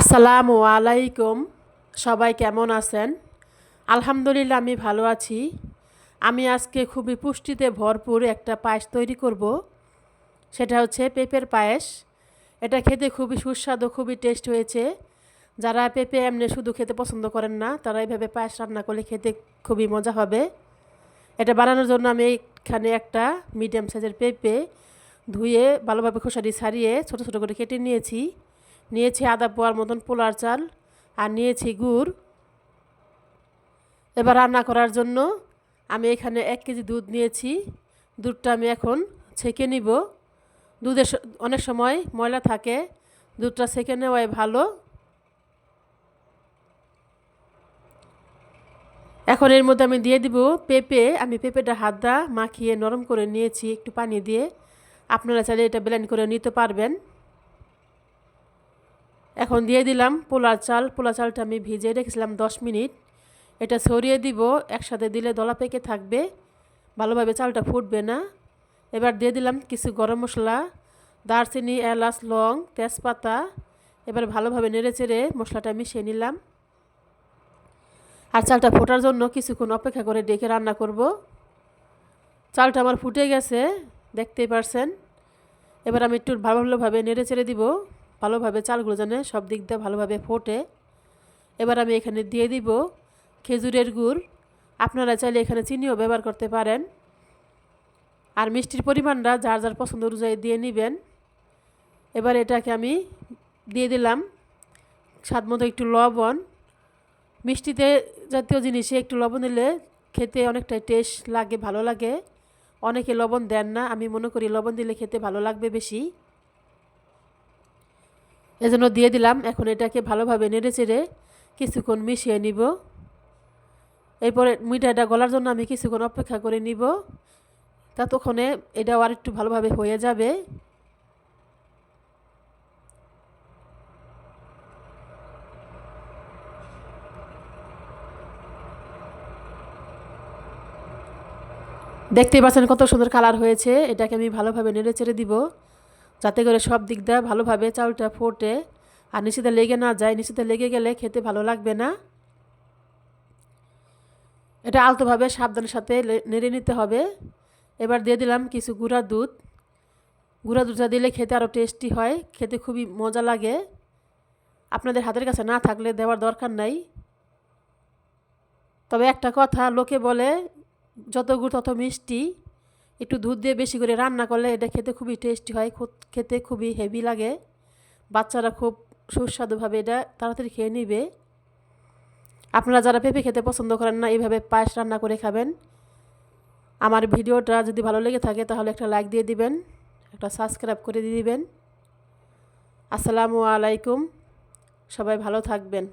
আসসালামু আলাইকুম। সবাই কেমন আছেন? আলহামদুলিল্লাহ, আমি ভালো আছি। আমি আজকে খুবই পুষ্টিতে ভরপুর একটা পায়েস তৈরি করব। সেটা হচ্ছে পেঁপের পায়েস। এটা খেতে খুবই সুস্বাদু, খুবই টেস্ট হয়েছে। যারা পেঁপে এমনি শুধু খেতে পছন্দ করেন না, তারা এইভাবে পায়েস রান্না করলে খেতে খুবই মজা হবে। এটা বানানোর জন্য আমি এখানে একটা মিডিয়াম সাইজের পেঁপে ধুয়ে ভালোভাবে খোসাটি ছাড়িয়ে ছোটো ছোটো করে কেটে নিয়েছি। নিয়েছি আদা পোয়ার মতন পোলার চাল আর নিয়েছি গুড়। এবার রান্না করার জন্য আমি এখানে এক কেজি দুধ নিয়েছি। দুধটা আমি এখন ছেঁকে নিব। দুধের অনেক সময় ময়লা থাকে। দুধটা ছেঁকে নেওয়াই ভালো। এখন এর মধ্যে আমি দিয়ে দিব পেঁপে। আমি পেঁপেটা হাত দা মাখিয়ে নরম করে নিয়েছি একটু পানি দিয়ে। আপনারা চাইলে এটা ব্লেন্ড করে নিতে পারবেন। এখন দিয়ে দিলাম পোলার চাল। পোলা চালটা আমি ভিজিয়ে রেখেছিলাম দশ মিনিট। এটা ছড়িয়ে দিব, একসাথে দিলে দলা পেকে থাকবে। ভালোভাবে চালটা ফুটবে না। এবার দিয়ে দিলাম কিছু গরম মশলা, দারচিনি, এলাচ, লং, তেজপাতা। এবার ভালোভাবে নেড়ে চেড়ে মশলাটা মিশিয়ে নিলাম। আর চালটা ফোটার জন্য কিছুক্ষণ অপেক্ষা করে ডেকে রান্না করব। চালটা আমার ফুটে গেছে, দেখতেই পারছেন। এবার আমি একটু ভালো ভালোভাবে নেড়ে চেড়ে দিব। ভালোভাবে চালগুলো যেন সব দিক দিয়ে ভালোভাবে ফোটে। এবার আমি এখানে দিয়ে দিব খেজুরের গুড়। আপনারা চাইলে এখানে চিনিও ব্যবহার করতে পারেন। আর মিষ্টির পরিমাণটা যার যার পছন্দ অনুযায়ী দিয়ে নেবেন। এবার এটাকে আমি দিয়ে দিলাম স্বাদ মতো একটু লবণ। মিষ্টিতে জাতীয় জিনিসে একটু লবণ দিলে খেতে অনেকটাই টেস্ট লাগে, ভালো লাগে। অনেকে লবণ দেন না, আমি মনে করি লবণ দিলে খেতে ভালো লাগবে বেশি। এজন্য দিয়ে দিলাম। এখন এটাকে ভালোভাবে নেড়ে চেড়ে কিছুক্ষণ মিশিয়ে নিব। এরপরে মিঠাইটা গলার জন্য আমি কিছুক্ষণ অপেক্ষা করে নিব। ততক্ষণে এটাও আর একটু ভালোভাবে হয়ে যাবে। দেখতেই পাচ্ছেন কত সুন্দর কালার হয়েছে। এটাকে আমি ভালোভাবে নেড়ে চেড়ে দিব। যাতে করে সব দিক দিয়ে ভালোভাবে চাউলটা ফোটে। আর নিচেতে লেগে না যায় নিচেতে লেগে গেলে খেতে ভালো লাগবে না। এটা আলতোভাবে সাবধানের সাথে নেড়ে নিতে হবে। এবার দিয়ে দিলাম কিছু গুঁড়া দুধ। গুঁড়া দুধটা দিলে খেতে আরও টেস্টি হয়, খেতে খুবই মজা লাগে। আপনাদের হাতের কাছে না থাকলে দেওয়ার দরকার নাই। তবে একটা কথা, লোকে বলে, যত গুড় তত মিষ্টি। একটু দুধ দিয়ে বেশি করে রান্না করলে এটা খেতে খুবই টেস্টি হয় খেতে খুবই হেভি লাগে। বাচ্চারা খুব সুস্বাদুভাবে এটা তাড়াতাড়ি খেয়ে নিবে। আপনারা যারা পেঁপে খেতে পছন্দ করেন না এইভাবে পায়েস রান্না করে খাবেন। আমার ভিডিওটা যদি ভালো লেগে থাকে, তাহলে একটা লাইক দিয়ে দিবেন, একটা সাবস্ক্রাইব করে দিয়ে দিবেন। আসসালামু আলাইকুম, সবাই ভালো থাকবেন।